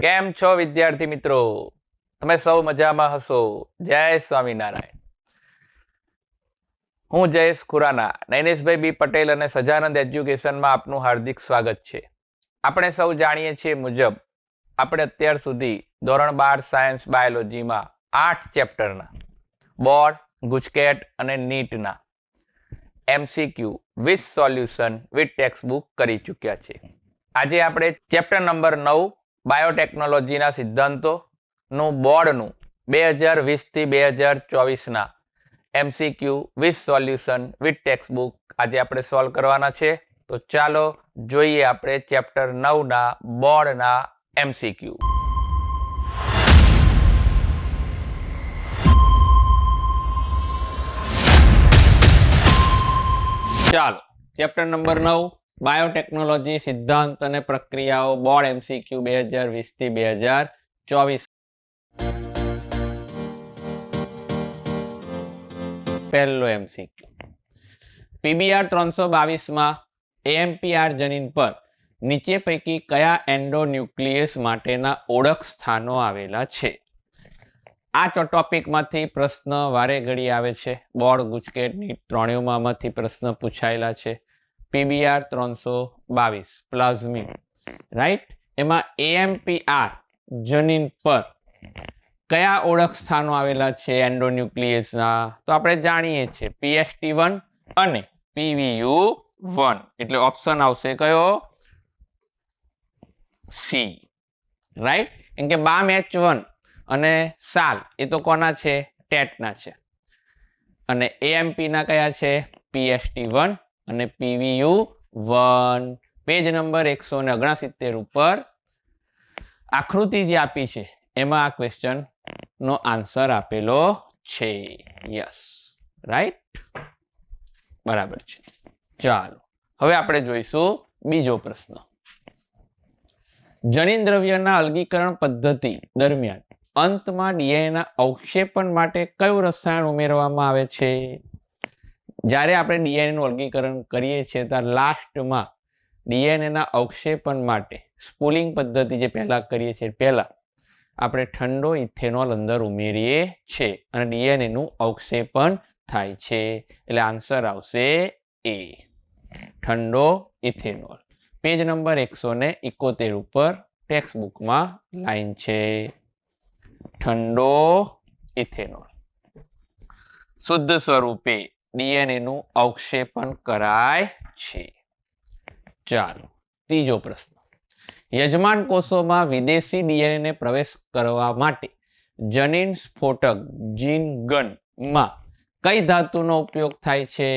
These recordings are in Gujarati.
કેમ છો વિદ્યાર્થી મિત્રો? તમે સૌ મજામાં હશો? જય સ્વામિનારાયણ. હું જયેશ ખુરાના, નૈનેશભાઈ બી પટેલ અને સજાનંદ એજ્યુકેશનમાં આપનું હાર્દિક સ્વાગત છે. આપણે સૌ જાણીએ છીએ મુજબ, આપણે અત્યાર સુધી ધોરણ બાર સાયન્સ બાયોલોજીમાં આઠ ચેપ્ટરના બોર્ડ ગુજકેટ અને નીટના MCQ with solution with text book કરી ચૂક્યા છે. આજે આપણે ચેપ્ટર નંબર નવ બાયોટેકનોલોજીના સિદ્ધાંતોનું બોર્ડનું બે હજાર વીસથી બે હજાર ચોવીસના MCQ with solution, with text book આજે આપણે સોલ્વ કરવાના છે. તો ચાલો જોઈએ આપણે ચેપ્ટર નવના બોર્ડના એમસીક્યુ. ચાલો, ચેપ્ટર નંબર નવ. બાયોટેકનોલોજી, સિદ્ધાંત અને પ્રક્રિયાઓ, બોર્ડ એમસીક્યુ બે હજાર વીસથી બે હજાર ચોવીસ. પહેલો એમસીક્યુ પીબીઆર ત્રણસો બાવીસમાં એએમપીઆર જનીન પર નીચે પૈકી કયા એન્ડોન્યુક્લિયસ માટેના ઓળખ સ્થાનો આવેલા છે? આ ટોપિકમાંથી પ્રશ્ન વારે ઘડી આવે છે. બોર્ડ ગુજકેટની ત્રણેયમાંથી પ્રશ્ન પૂછાયેલા છે. પીબીઆર ત્રણસો બાવીસ પ્લાઝમી રાઈટ એમાં એએમપીઆર જનીન પર કયા ઓળખ સ્થાનો આવેલા છે એન્ડોન્યુક્લિયસના? તો આપણે જાણીએ છીએ પીએસટી વન અને પીવીયુ વન એટલે ઓપ્શન આવશે કયો? સી રાઈટ કેમ કે બામ એચ વન અને સાલ, એ તો કોના છે? ટેટના છે. અને એએમપીના કયા છે? પીએસટી વન અને પીવીયુ વન. પેજ નંબર એકસો ને ઓગણસિત્તેર ઉપર આકૃતિ જે આપી છે, એમાં આ ક્વેશ્ચન નો આન્સર આપેલો છે. યસ રાઈટ બરાબર છે. ચાલો, હવે આપણે જોઈશું બીજો પ્રશ્ન. જનીન દ્રવ્યના અલગીકરણ પદ્ધતિ દરમિયાન અંતમાં ડીએનએના અવક્ષેપણ માટે કયું રસાયણ ઉમેરવામાં આવે છે? જ્યારે આપણે ડીએનએનું વર્ગીકરણ કરીએ છીએ ત્યારે લાસ્ટમાં ડીએનએના અવક્ષેપણ માટે સ્પૂલિંગ પદ્ધતિ જે પહેલાં કરીએ છીએ પહેલાં આપણે ઠંડો ઇથેનોલ અંદર ઉમેરીએ છીએ અને ડીએનએનું અવક્ષેપણ થાય છે. એટલે આન્સર આવશે એ. ઠંડો ઇથેનોલ. પેજ નંબર એકસો ને ઇકોતેર ઉપર ટેક્સ્ટ બુકમાં લાઈન છે. ઠંડો ઇથેનોલ. શુદ્ધ સ્વરૂપે ડીએનએ નું અવક્ષેપણ કરાય છે. ચાલો, ત્રીજો પ્રશ્ન. યજમાન કોષોમાં વિદેશી ડીએનએને પ્રવેશ કરવા માટે જનીન સ્ફોટક જીન ગનમાં કઈ ધાતુનો ઉપયોગ થાય છે?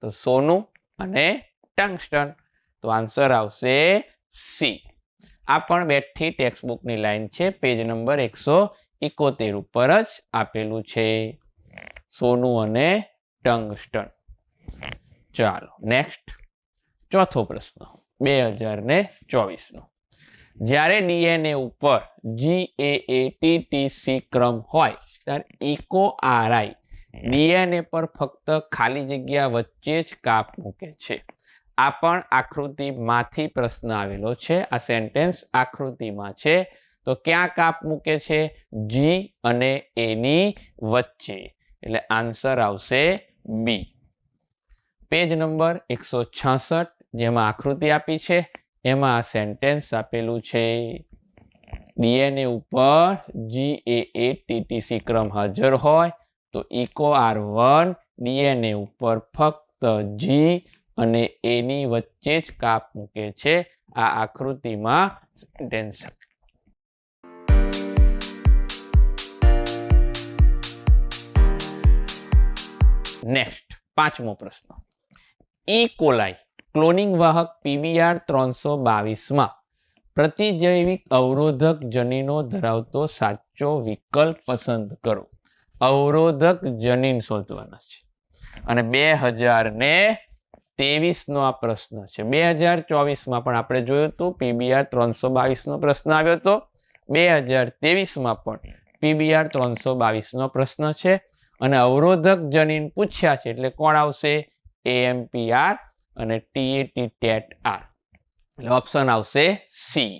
તો સોનું અને ટંગસ્ટન. તો આન્સર આવશે સી. આ પણ બેઠી ટેક્સ્ટ બુકની લાઈન છે. પેજ નંબર એકસો ઇકોતેર ઉપર જ આપેલું છે. સોનું અને ટંગસ્ટન ચાલો નેક્સ્ટ ચોથો પ્રશ્ન, બે હજાર ને ચોવીસનો. જ્યારે ડીએનએ ઉપર G A T T C ક્રમ હોય, ત્યારે ઇકો આરઆઈ ડીએનએ પર ફક્ત ખાલી જગ્યા વચ્ચે જ કાપ મૂકે છે. આ પણ આકૃતિમાંથી પ્રશ્ન આવેલો છે. આ સેન્ટેન્સ આકૃતિમાં છે. તો ક્યાં કાપ મૂકે છે? જી અને એની વચ્ચે. એટલે આન્સર આવશે બી પેજ નંબર એકસો છાસઠ, જેમાં આકૃતિ આપી છે. એમાં આ સેન્ટેન્સ આપેલું છે. ડીએનએ ઉપર જી એ એ ટીટીસી ક્રમ હાજર હોય, તો ઇકો આર વન ડીએનએ ઉપર ફક્ત જી અને એની વચ્ચે જ કાપ મૂકે છે. આ આકૃતિમાં સેન્ટેન્સ નેક્સ્ટ પાંચમો પ્રશ્ન. ઈ કોલાઈ ક્લોનિંગ વાહક પીવીઆર ત્રણસો બાવીસમાં પ્રતિજૈવિક અવરોધક જનીનો ધરાવતો સાચો વિકલ્પ પસંદ કરો. અવરોધક જનીન શોધવાના છે. અને બે હજાર ને તેવીસનો આ પ્રશ્ન છે. બે હજાર ચોવીસમાં પણ આપણે જોયું હતું પીબીઆર ત્રણસો બાવીસનો પ્રશ્ન આવ્યો હતો. બે હજાર ત્રેવીસમાં પણ પીબીઆર ત્રણસો બાવીસનો પ્રશ્ન છે. અને અવરોધક જનીન પૂછ્યા છે એટલે કોણ આવશે? એએમપીઆર અને ટીએટી ટેટ આર એટલે ઓપ્શન આવશે સી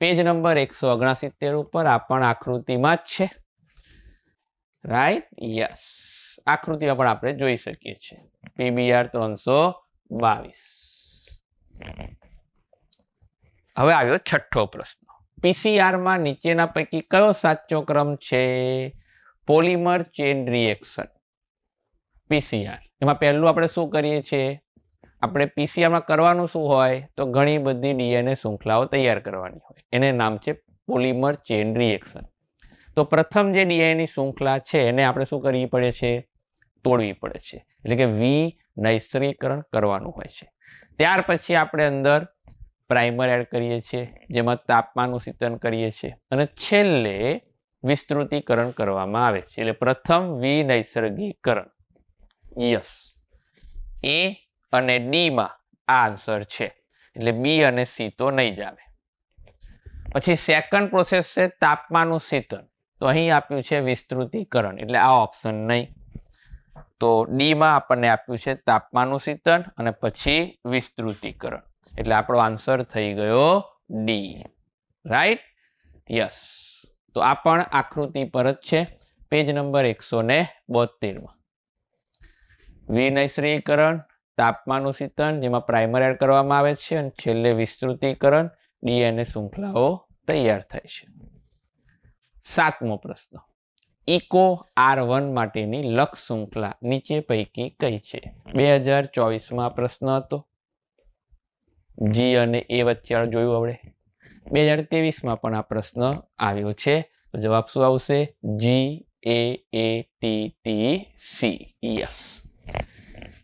પેજ નંબર એકસો ઓગણસિત્તેર ઉપર આ પણ આકૃતિમાં જ છે. રાઈટ યસ આકૃતિમાં પણ આપણે જોઈ શકીએ છીએ. પીબીઆર ત્રણસો બાવીસ. હવે આવ્યો છઠ્ઠો પ્રશ્ન. પીસીઆરમાં નીચેના પૈકી કયો સાચો ક્રમ છે? પોલિમર ચેન રિએક્શન પીસીઆર એમાં પહેલું આપણે શું કરીએ છીએ? આપણે પીસીઆરમાં કરવાનું શું હોય? તો ઘણી બધી ડીએનએ શૃંખલાઓ તૈયાર કરવાની હોય. એને નામ છે પોલિમર ચેન રિએક્શન. તો પ્રથમ જે ડીએનએની શૃંખલા છે, એને આપણે શું કરવી પડે છે? તોડવી પડે છે. એટલે કે વી નૈસર્ગીકરણ કરવાનું હોય છે. ત્યાર પછી આપણે અંદર પ્રાઇમર એડ કરીએ છીએ, જેમાં તાપમાનનું શીતન કરીએ છીએ. અને છેલ્લે વિસ્તૃતીકરણ કરવામાં આવે છે. એટલે પ્રથમ વિનૈસર્ગીકરણ યસ. એ અને ડીમાં આ આન્સર છે. એટલે બી અને સી તો નહીં જ આવે. પછી સેકન્ડ પ્રોસેસ છે તાપમાનનું શીતન. તો અહીં આપ્યું છે વિસ્તૃતીકરણ. એટલે આ ઓપ્શન નહીં. તો ડીમાં આપણને આપ્યું છે તાપમાનનું શીતન અને પછી વિસ્તૃતીકરણ. એટલે આપણો આન્સર થઈ ગયો ડી. રાઈટ? યસ. તો આ પણ આકૃતિ પર જ છે. પેજ નંબર એકસો ને બોતેરમાં વિનૈસર્ગીકરણ તાપમાનનું શીતન જેમાં પ્રાઇમર એડ કરવામાં આવે છે અને છેલ્લે વિસ્તૃતિકરણ, ડીએનએ શૃંખલાઓ તૈયાર થાય છે. સાતમો પ્રશ્ન. ઇકો આર વન માટેની લક્ષ શૃંખલા નીચે પૈકી કઈ છે? બે હજાર ચોવીસમાં પ્રશ્ન હતો. જી અને એ વચ્ચે જોયું આપણે બે હજાર ત્રેવીસમાં પણ આ પ્રશ્ન આવ્યો છે. તો જવાબ શું આવશે? G A A T T C yes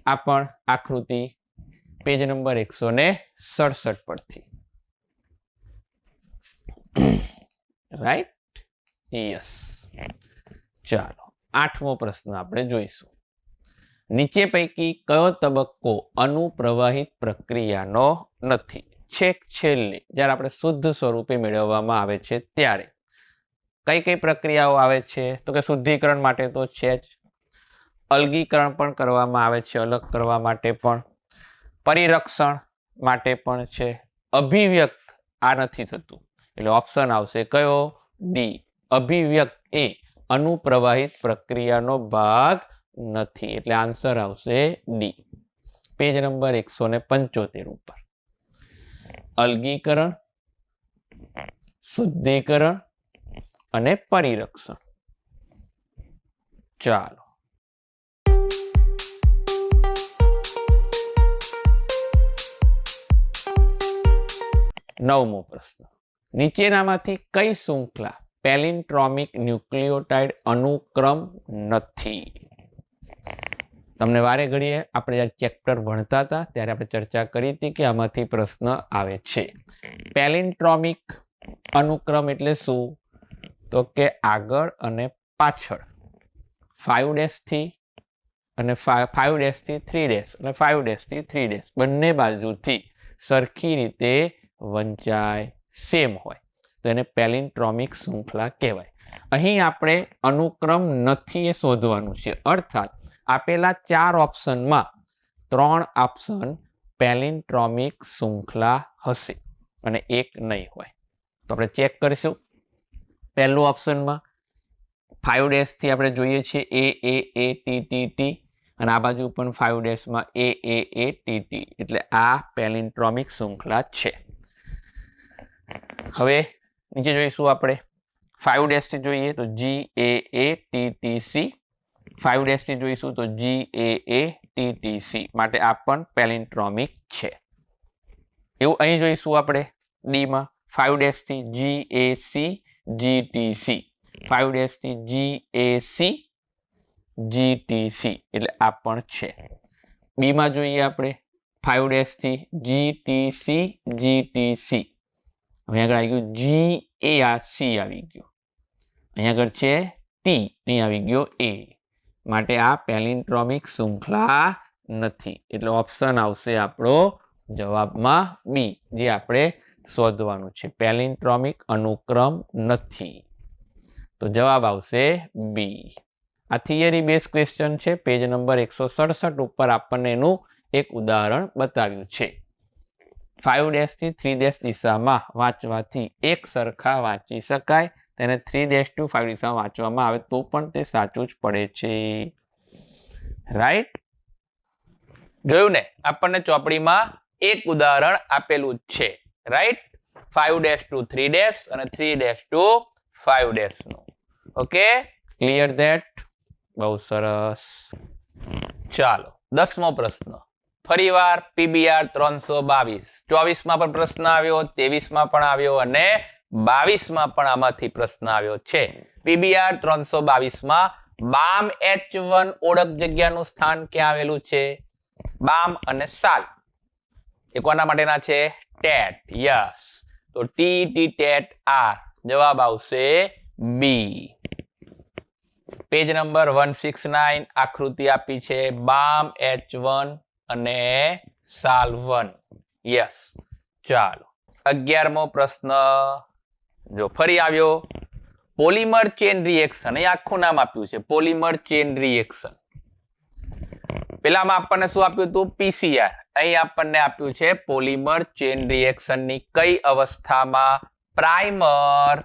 આ પણ આકૃતિ પેજ નંબર એકસો ને સડસઠ પરથી. રાઈટ યસ ચાલો, આઠમો પ્રશ્ન આપણે જોઈશું. નીચે પૈકી કયો તબક્કો અનુપ્રવાહિત પ્રક્રિયાનો નથી? છેક છેલ્લે જ્યારે આપણે શુદ્ધ સ્વરૂપે મેળવવામાં આવે છે ત્યારે કઈ કઈ પ્રક્રિયાઓ આવે છે? તો કે શુદ્ધિકરણ માટે તો છે જ. અલગીકરણ પણ કરવામાં આવે છે, અલગ કરવા માટે પણ. પરિરક્ષણ માટે પણ છે. અભિવ્યક્ત આ નથી થતું. એટલે ઓપ્શન આવશે કયો? ડી અભિવ્યક્ત એ અનુપ્રવાહિત પ્રક્રિયાનો ભાગ નથી. એટલે આન્સર આવશે ડી પેજ નંબર એકસો ને પંચોતેર ઉપર. અલગીકરણ શુદ્ધિકરણ અને પરિરક્ષણ. ચાલો. નવમો પ્રશ્ન. નીચેનામાંથી કઈ શૃંખલા પેલિન્ટ્રોમિક ન્યુક્લિયોટાઇડ અનુક્રમ નથી? તમને વારે ઘડીએ આપણે જ્યારે ચેપ્ટર ભણતા હતા, ત્યારે આપણે ચર્ચા કરી હતી કે આમાંથી પ્રશ્ન આવે છે. પેલિન્ટ્રોમિક અનુક્રમ એટલે શું? તો કે આગળ અને પાછળ. ફાઇવ ડેશથી અને ફાઇવ ડેશથી થ્રી ડેશ અને ફાઇવ ડેશથી થ્રી ડેશ. બંને બાજુથી સરખી રીતે વંચાય સેમ હોય. તો એને પેલિન્ટ્રોમિક શૃંખલા કહેવાય. અહીં આપણે અનુક્રમ નથી એ શોધવાનું છે. અર્થાત આપેલા ચાર ઓપ્શનમાં ત્રણ ઓપ્શન પેલિન્ટ્રોમિક શૃંખલા હશે અને એક નહીં હોય. તો આપણે ચેક કરીશું. પહેલું ઓપ્શનમાં ફાઇવ ડેશથી આપણે જોઈએ છીએ A A A, T T T. અને આ બાજુ પણ five ડેશમાં A A A, T T. એટલે આ પેલિન્ટ્રોમિક શૃંખલા છે. હવે નીચે જોઈશું આપણે. ફાઇવ ડેશથી જોઈએ તો G, A A, T T, C. Five ડેશથી જોઈશું તો G A A T T C માટે આ પણ પેલિન્ટ્રોમિક છે. એવું અહીં જોઈશું આપણે ડીમાં five ડેશથી G A C G T C five ડેશથી G A C G T C એટલે આ પણ છે. બીમાં જોઈએ આપણે. Five ડેશથી G T C G T C હવે આગળ આવી ગયું જી એ આ સી આવી ગયું. અહીંયા આગળ છે ટી અહીં આવી ગયો એ માટે આ પેલિન્ટ્રોમિક શૃંખલા નથી. એટલે ઓપ્શન આવશે આપણો જવાબમાં બી જે આપણે શોધવાનું છે. પેલિન્ટ્રોમિક અનુક્રમ નથી. તો જવાબ આવશે બી આ થિયરી બેઝ ક્વેશ્ચન છે. પેજ નંબર એકસો સડસઠ ઉપર આપણને એનું એક ઉદાહરણ બતાવ્યું છે. ફાઈવ ડેશથી થ્રી ડેશ દિશામાં વાંચવાથી એક સરખા વાંચી શકાય. તેને થ્રી ડેશ ટુ ફાઇવ દિશામાં વાંચવામાં આવે તો પણ તે સાચું જ પડે છે. રાઈટ જોયું ને? આપણને ચોપડીમાં એક ઉદાહરણ આપેલું જ છે. Right five dash two three dash અને થ્રી ડેશ ટુ ફાઇવ ડેશનું. ઓકે ક્લિયર ધેટ બહુ સરસ. ચાલો, દસમો પ્રશ્ન. ફરીવાર પીબીઆર ત્રણસો બાવીસ. ચોવીસમાં પણ પ્રશ્ન આવ્યો, ત્રેવીસમાં પણ આવ્યો અને બાવીસમાં પણ આમાંથી પ્રશ્ન આવ્યો છે. પીબીઆર ત્રણસો બાવીસમાં બામ એચ વન ઓળખ જગ્યાનું સ્થાન ક્યાં આવેલું છે? બામ અને સાલ. એ કોના માટેના છે? ટેટ. યસ. તો ટી ટી, ટેટ, આર. જવાબ આવશે B. Page number one six nine આકૃતિ આપી છે બામ એચ વન અને સાલ વન. યસ. ચાલો. અગિયારમો પ્રશ્ન. જો ફરી આવ્યો. Polymer chain reaction. એ આખું નામ આપ્યું છે. Polymer chain reaction. પેલામાં આપણને શું આપ્યું હતું? પીસીઆર અહીં આપણને આપ્યું છે પોલિમર ચેન રિએક્શનની કઈ અવસ્થામાં? પ્રાઇમર.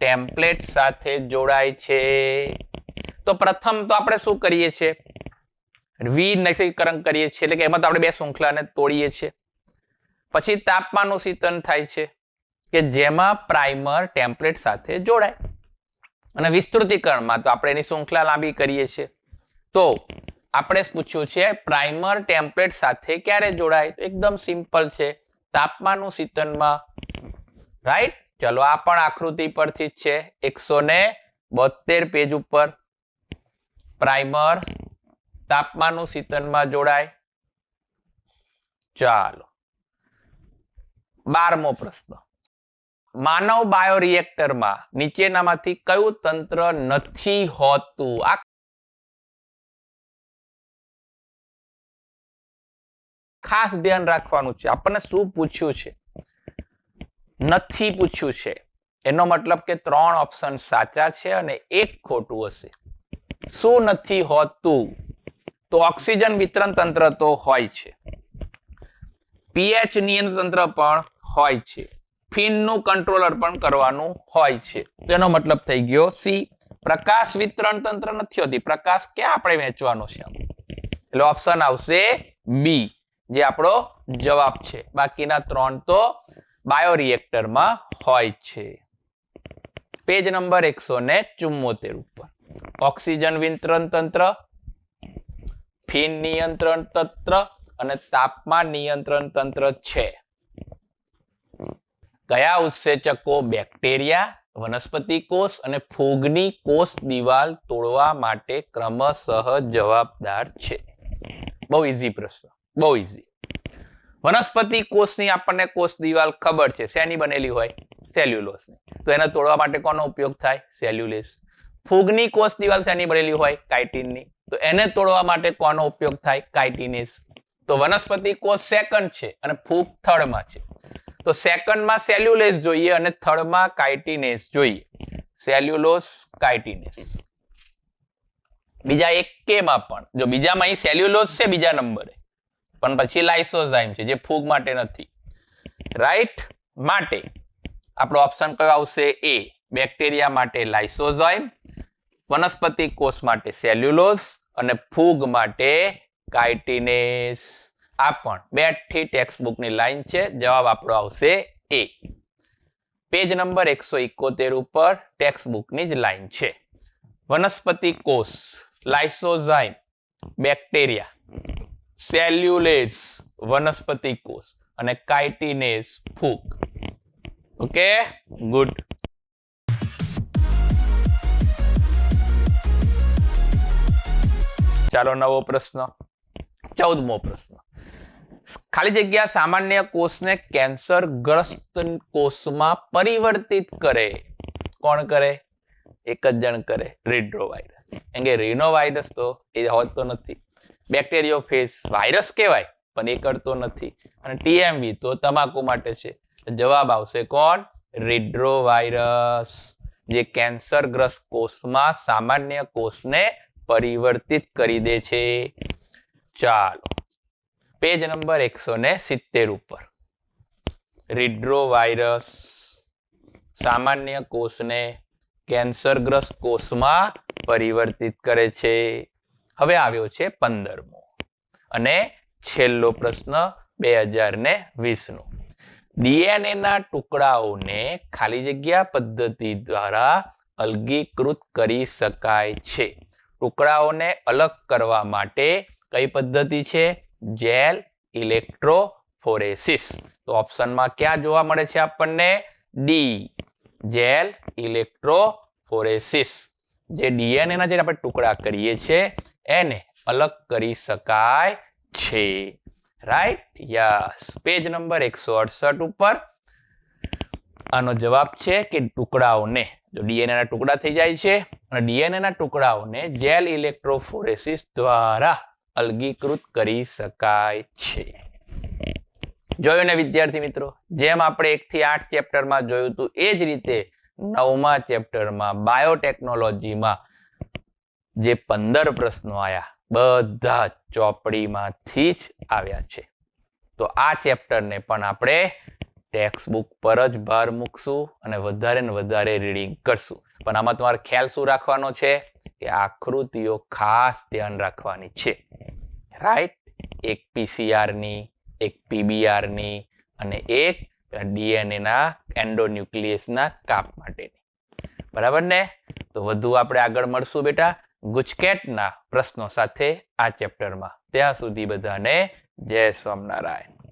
ટેમ્પલેટ સાથે જોડાય છે. તો પ્રથમ તો આપણે શું કરીએ છીએ? વિનૈસર્ગીકરણ કરીએ છીએ. એટલે કે એમાં તો આપણે બે શૃંખલાને તોડીએ છીએ. પછી તાપમાનનું શીતન થાય છે. કે જેમાં પ્રાઇમર ટેમ્પલેટ સાથે જોડાય. અને વિસ્તૃતિકરણમાં તો આપણે એની શૃંખલા લાંબી કરીએ છીએ. તો આપણે પૂછ્યું છે, પ્રાઇમર ટેમ્પલેટ સાથે ક્યારે જોડાય? એકદમ સિમ્પલ છે. તાપમાનનું શીતનમાં. રાઈટ? ચલો, આ પણ આકૃતિ પરથી જ છે. એકસો ને બોતેર પેજ ઉપર. પ્રાઇમર તાપમાનનું શીતનમાં જોડાય. ચાલો. બારમો પ્રશ્ન. માનવ બાયોરિએક્ટરમાં નીચેનામાંથી કયું તંત્ર નથી હોતું? આ ખાસ ધ્યાન રાખવાનું છે. આપણને શું પૂછ્યું છે? નથી પૂછ્યું છે. એનો મતલબ કે ત્રણ ઓપ્શન સાચા છે અને એક ખોટું હશે. શું નથી હોતું? તો ઓક્સિજન વિતરણ તંત્ર તો હોય છે. પીએચ નિયંત્રણ તંત્ર પણ હોય છે. ફિનનું કંટ્રોલર પણ કરવાનું હોય છે. તેનો મતલબ થઈ ગયો સી. પ્રકાશ વિતરણ તંત્ર નથી હોતી. પ્રકાશ ક્યાં આપણે વેચવાનો છે? એટલે ઓપ્શન આવશે બી જે આપણો જવાબ છે. બાકીના ત્રણ તો બાયોરિએક્ટરમાં હોય છે. પેજ નંબર એકસો ને ચુમ્મોતેર ઉપર. ઓક્સિજન વિતરણ તંત્ર, ફીન નિયંત્રણ તંત્ર અને તાપમાન નિયંત્રણ તંત્ર છે. કયા ઉત્સેચકો બેક્ટેરિયા, વનસ્પતિ કોષ અને ફૂગની કોષ દિવાલ તોડવા માટે ક્રમશઃ જવાબદાર છે? બહુ ઈઝી પ્રશ્ન. બહુ ઈઝી વનસ્પતિ કોષની આપણને કોષ દિવાલ ખબર છે. શેની બનેલી હોય? સેલ્યુલોસની તો એને તોડવા માટે કોનો ઉપયોગ થાય? સેલ્યુલેસ ફૂગની કોષ દિવાલ શેની બનેલી હોય? કાઇટિનની. તો એને તોડવા માટે કોનો ઉપયોગ થાય? કાઇટિનેસ તો વનસ્પતિ કોષ સેકન્ડ છે અને ફૂગ થર્ડમાં છે. તો સેકન્ડમાં સેલ્યુલેસ જોઈએ અને થર્ડમાં કાઇટિનેસ જોઈએ. Cellulose, chitinase. બીજા એક કેમાં પણ. જો બીજામાં અહીં સેલ્યુલોસ છે, બીજા નંબરે. પણ પછી લાઇસોઝાઇમ છે, જે ફૂગ માટે નથી. રાઈટ માટે આપણો ઓપ્શન કયો આવશે? એ. બેક્ટેરિયા માટે લાઇસોઝાઇમ, વનસ્પતિ કોષ માટે સેલ્યુલોઝ અને ફૂગ માટે કાઇટિનેસ. આ પણ બેઠી ટેક્સ્ટ બુકની લાઈન છે. જવાબ આપણો આવશે એ પેજ નંબર એકસો ઇકોતેર ઉપર ટેક્સ્ટ બુકની જ લાઈન છે. વનસ્પતિ કોષ લાઇસોઝાઇમ બેક્ટેરિયા સેલ્યુલેસ વનસ્પતિ કોષ અને કાઇટિનેસ ફૂગ. ઓકે ગુડ ચાલો નવો પ્રશ્ન. ચૌદમો પ્રશ્ન. ખાલી જગ્યા સામાન્ય કોષને કેન્સર ગ્રસ્ત કોષમાં પરિવર્તિત કરે. કોણ કરે? એક જ જણ કરે. રીડ્રો વાયરસ કેમ કે રિનોવાયરસ તો એ હોતો નથી. બેક્ટેરિયો ફેસ વાયરસ કહેવાય, પણ એ કરતો નથી. અને ટીએમવી તો તમાકુ માટે છે. જવાબ આવશે કોણ? રીડ્રો વાયરસ જે કેન્સરગ્રસ્ત કોષમાં સામાન્ય કોષને પરિવર્તિત કરી દે છે. ચાલો. પેજ નંબર એકસો ને સિત્તેર ઉપર. રિડ્રોવાયરસ સામાન્ય કોષને કેન્સરગ્રસ્ત કોષમાં પરિવર્તિત કરે છે. હવે આવ્યો છે પંદરમો. અને છેલ્લો પ્રશ્ન બે હજાર ને વીસનો. ડીએનએ ના ટુકડાઓને ખાલી જગ્યા પદ્ધતિ દ્વારા અલગીકૃત કરી શકાય છે. ટુકડાઓને અલગ કરવા માટે કઈ પદ્ધતિ છે? Gel electrophoresis. તો ઓપ્શનમાં ક્યાં જોવા મળે છે આપણને? D, gel electrophoresis. જે ડીએનએ ના જે આપણે ટુકડા કરીએ છીએ, એને અલગ કરી શકાય છે. રાઈટ યસ પેજ નંબર એકસો અડસઠ ઉપર. આનો જવાબ છે કે ટુકડાઓને, જો ડીએનએ ના ટુકડા થઈ જાય છે, અને ડીએનએ ના ટુકડાઓને જેલ ઇલેક્ટ્રોફોરેસિસ દ્વારા અલગીકૃત કરી શકાય છે. જોયું ને વિદ્યાર્થી મિત્રો? જેમ આપણે એક થી આઠ ચેપ્ટરમાં જોયું હતું, એ જ રીતે નવમા ચેપ્ટરમાં બાયોટેકનોલોજીમાં જે પંદર પ્રશ્નો આયા, બધા ચોપડીમાંથી જ આવ્યા છે. તો આ ચેપ્ટરને પણ આપણે ટેક્સ્ટ બુક પર જ ભાર મૂકશું અને વધારે ને વધારે રીડિંગ કરશું. પણ આમાં તમારે ખ્યાલ શું રાખવાનો છે? કે આકૃતિઓ ખાસ ધ્યાન રાખવાની છે. રાઈટ એક પીસીઆરની એક પીબીઆરની અને એક ડીએનએના એન્ડોન્યુક્લિયસના કાપ માટેની. બરાબર ને? તો વધુ આપણે આગળ મળશું બેટા ગુજકેટના પ્રશ્નો સાથે આ ચેપ્ટરમાં ત્યાં સુધી બધાને જય સ્વામિનારાયણ.